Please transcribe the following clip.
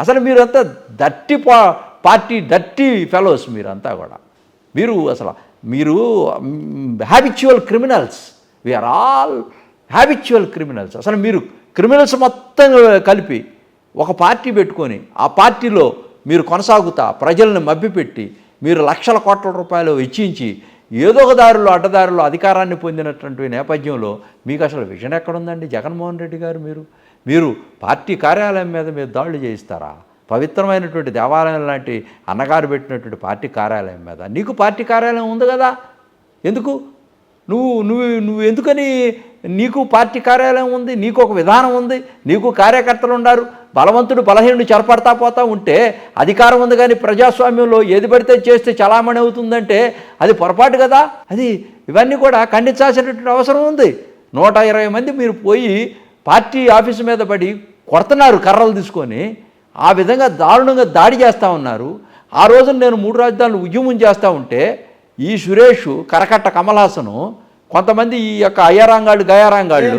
అసలు మీరంతా దట్టి పా పార్టీ దట్టి ఫెలోస్ మీరంతా కూడా. మీరు అసలు మీరు habitual criminals we are all habitual criminals అసలు మీరు క్రిమినల్స్ మొత్తం కలిపి ఒక పార్టీ పెట్టుకొని ఆ పార్టీలో మీరు కొనసాగుతా ప్రజల్ని మభ్యపెట్టి మీరు లక్షల కోట్ల రూపాయలు వెచ్చించి ఏదో ఒక దారిలో అడ్డదారిలో అధికారాన్ని పొందినటువంటి నేపథ్యంలో మీకు అసలు విజన్ ఎక్కడుందండి? జగన్మోహన్ రెడ్డి గారు మీరు? మీరు పార్టీ కార్యాలయం మీద మీరు దాడులు చేయిస్తారా? పవిత్రమైనటువంటి దేవాలయం లాంటి అన్నగారు పెట్టినటువంటి పార్టీ కార్యాలయం మీద. నీకు పార్టీ కార్యాలయం ఉంది కదా? ఎందుకు? నువ్వు నువ్వు నువ్వు ఎందుకని నీకు పార్టీ కార్యాలయం ఉంది? నీకు ఒక విధానం ఉంది? నీకు కార్యకర్తలు ఉన్నారు? బలవంతుడు బలహీనుడు చెరపడతా పోతా ఉంటే అధికారం ఉంది కానీ ప్రజాస్వామ్యంలో ఏది పడితే చేస్తే చలామణి అవుతుందంటే అది పొరపాటు కదా? అది ఇవన్నీ కూడా ఖండించాల్సినటువంటి అవసరం ఉంది. నూట ఇరవై మంది మీరు పోయి పార్టీ ఆఫీసు మీద పడి కొడుతున్నారు కర్రలు తీసుకొని. ఆ విధంగా దారుణంగా దాడి చేస్తూ ఉన్నారు. ఆ రోజున నేను మూడు రాజధానులు ఉద్యమం చేస్తూ ఉంటే ఈ సురేష్ కరకట్ట కమలాసను కొంతమంది ఈ యొక్క అయ్యారాంగాళ్ళు గయారాంగాళ్ళు